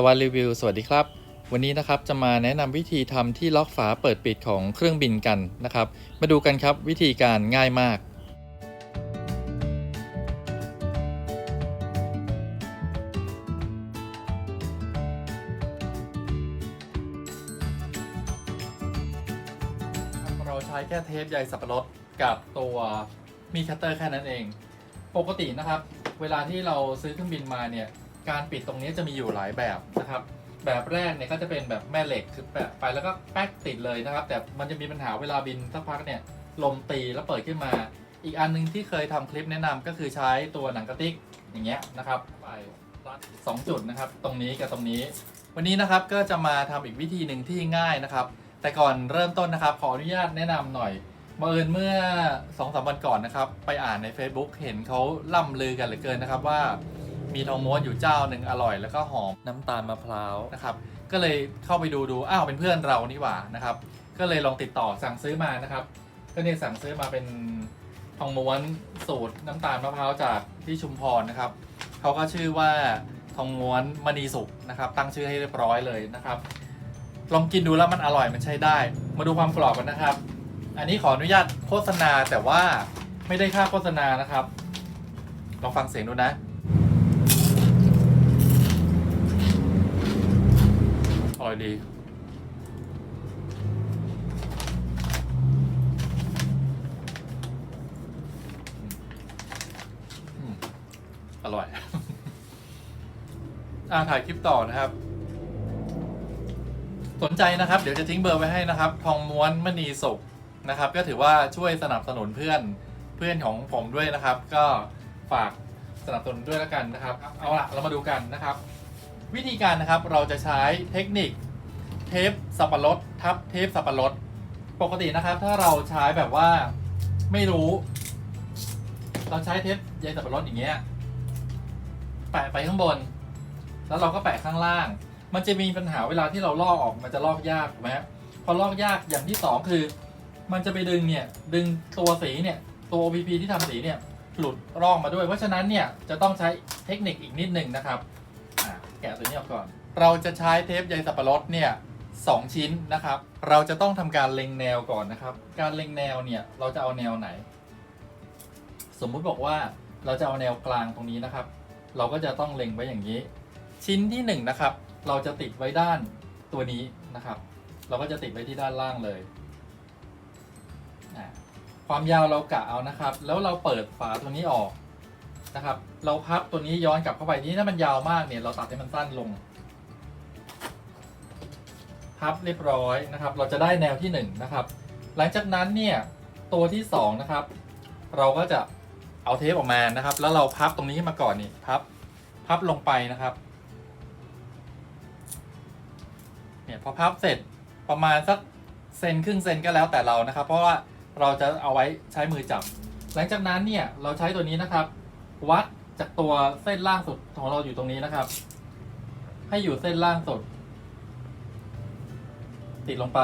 ตะวันรีวิว สวัสดีครับ วันนี้นะครับจะมาแนะนำวิธีทำที่ล็อกฝาเปิดปิดของเครื่องบินกันนะครับ มาดูกันครับวิธีการง่ายมาก เราใช้แค่เทปใยสับปะรดกับตัวมีคัตเตอร์แค่นั้นเอง ปกตินะครับ เวลาที่เราซื้อเครื่องบินมาเนี่ย การปิดตรงนี้จะมีอยู่หลายแบบนะครับ แบบแรกเนี่ยก็จะเป็นแบบแม่เหล็กคือแปะไปแล้วก็แป๊กติดเลยนะครับ แต่มันจะมีปัญหาเวลาบินสักพักเนี่ยลมตีแล้วเปิดขึ้นมา อีกอันหนึงที่เคยทำคลิปแนะนำก็คือใช้ตัวหนังกระติกอย่างเงี้ยนะครับไปรัดสองจุดนะครับ ตรงนี้กับตรงนี้ วันนี้นะครับก็จะมาทำอีกวิธีหนึ่งที่ง่ายนะครับ แต่ก่อนเริ่มต้นนะครับ ขออนุญาตแนะนำหน่อยบังเอิญเมื่อ2อสวันก่อนนะครับ ไปอ่านใน Facebook เห็นเขาล่ำลือกันเหลือเกินนะครับว่า มีทองม้วนอยู่เจ้าหนึ่งอร่อย แล้วก็หอมน้ำตาลมะพร้าวนะครับ ก็เลยเข้าไปดูดูอ้าวเป็นเพื่อนเรานี่หว่านะครับ ก็เลยลองติดต่อสั่งซื้อมานะครับ ก็เนี่ยสั่งซื้อมาเป็นทองม้วนสูตรน้ำตาลมะพร้าวจากที่ชุมพรนะครับเขาก็ชื่อว่าทองม้วนมณีสุกนะครับ ตั้งชื่อให้เรียบร้อยเลยนะครับ ลองกินดูแล้วมันอร่อยมันใช้ได้ มาดูความกรอบกันนะครับ อันนี้ขออนุญาตโฆษณาแต่ว่าไม่ได้ค่าโฆษณานะครับ ลองฟังเสียงดูนะ อร่อยดี อร่อย อ่าถ่ายคลิปต่อนะครับ สนใจนะครับ เดี๋ยวจะทิ้งเบอร์ไว้ให้นะครับ ทองม้วนมณีสุกนะครับ ก็ถือว่าช่วยสนับสนุนเพื่อนเพื่อนของผมด้วยนะครับ ก็ฝากสนับสนุนด้วยแล้วกันนะครับ เอาละเรามาดูกันนะครับ วิธีการนะครับเราจะใช้เทคนิคเทปสับปะรดทับเทปสับปะรดปกตินะครับ ถ้าเราใช้แบบว่าไม่รู้ เราใช้เทปใยสับปะรดอย่างเงี้ยแปะไปข้างบน แล้วเราก็แปะข้างล่าง มันจะมีปัญหาเวลาที่เราลอกออกมันจะลอกยากถูกไหมพอลอกยากอย่างที่สองคือ มันจะไปดึงเนี่ยดึงตัวสีเนี่ยตัว OPP ที่ทำสีเนี่ยหลุดร่องมาด้วย เพราะฉะนั้นเนี่ยจะต้องใช้เทคนิคอีกนิดหนึ่งนะครับ แกะตัวนี้ออกก่อน เราจะใช้เทปใยสับปะรดเนี่ยสองชิ้นนะครับ เราจะต้องทำการเล็งแนวก่อนนะครับ การเล็งแนวเนี่ยเราจะเอาแนวไหน สมมุติบอกว่าเราจะเอาแนวกลางตรงนี้นะครับ เราก็จะต้องเล็งไว้อย่างนี้ ชิ้นที่หนึ่งนะครับ เราจะติดไว้ด้านตัวนี้นะครับ เราก็จะติดไว้ที่ด้านล่างเลย ความยาวเรากะเอานะครับ แล้วเราเปิดฝาตัวนี้ออก นะครับ เราพับตัวนี้ย้อนกลับเข้าไปนี้ถ้ามันยาวมากเนี่ยเราตัดให้มันสั้นลง พับเรียบร้อยนะครับ เราจะได้แนวที่หนึ่งนะครับ หลังจากนั้นเนี่ยตัวที่สองนะครับ เราก็จะเอาเทปออกมานะครับ แล้วเราพับตรงนี้มาก่อนนี่พับ พับลงไปนะครับเนี่ยพอพับเสร็จประมาณสักเซนครึ่งเซนก็แล้วแต่เรานะครับ เพราะว่าเราจะเอาไว้ใช้มือจับ หลังจากนั้นเนี่ยเราใช้ตัวนี้นะครับ วัดจากตัวเส้นล่างสุดของเราอยู่ตรงนี้นะครับ ให้อยู่เส้นล่างสุด ติดลงไป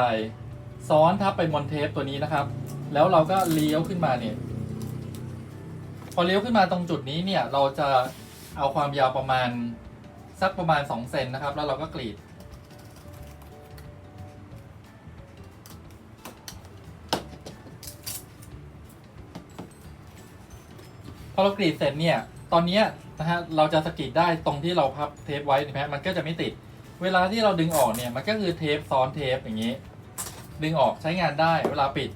ซ้อนทับไปบนเทปตัวนี้นะครับ แล้วเราก็เลี้ยวขึ้นมาเนี่ยพอเลี้ยวขึ้นมาตรงจุดนี้เนี่ย เราจะเอาความยาวประมาณสักประมาณ2เซนนะครับ แล้วเราก็กรีด พอเรากรีดเสร็จเนี่ย ตอนนี้นะฮะเราจะสกรีดได้ตรงที่เราพับเทปไว้นะฮะมันก็จะไม่ติด เวลาที่เราดึงออกเนี่ยมันก็คือเทปซ้อนเทปอย่างนี้ ดึงออกใช้งานได้ เวลาปิด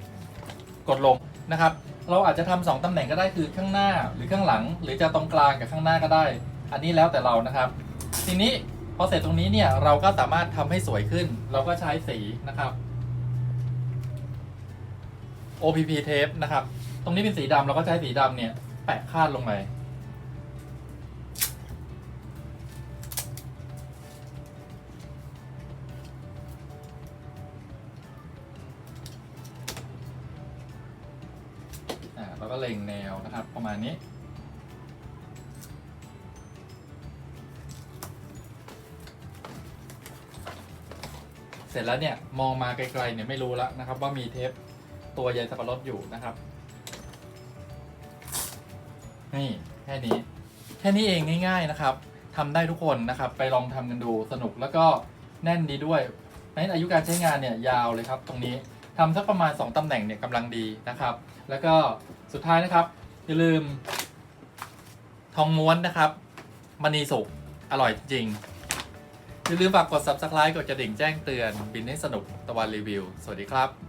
กดลงนะครับ เราอาจจะทำสองตำแหน่งก็ได้คือข้างหน้าหรือข้างหลัง หรือจะตรงกลางกับข้างหน้าก็ได้ อันนี้แล้วแต่เรานะครับ ทีนี้พอเสร็จตรงนี้เนี่ยเราก็สามารถทำให้สวยขึ้น เราก็ใช้สีนะครับ OPP tape นะครับ ตรงนี้เป็นสีดำเราก็ใช้สีดำเนี่ย แปะคาดลงไปอ่าเราก็เล็งแนวนะครับประมาณนี้ เสร็จแล้วเนี่ยมองมาไกลๆเนี่ยไม่รู้แล้วนะครับ ว่ามีเทปตัวใยสับปะรดอยู่นะครับ นี่แค่นี้ แค่นี้เองง่าย ๆนะครับททำได้ทุกคนนะครับ ไปลองทำกันดูสนุกแล้วก็แน่นดีด้วยนั้นอายุการใช้งานเนี่ยยาวเลยครับตรงนี้ทำสักประมาณ 2ตำแหน่งเนี่ยกำลังดีนะครับ แล้วก็สุดท้ายนะครับ อย่าลืม ทองม้วนนะครับมณีสุกอร่อยจริงอย่าลืมฝากกด subscribe กดกระดิ่งแจ้งเตือน บินให้สนุกตะวันรีวิว สวัสดีครับ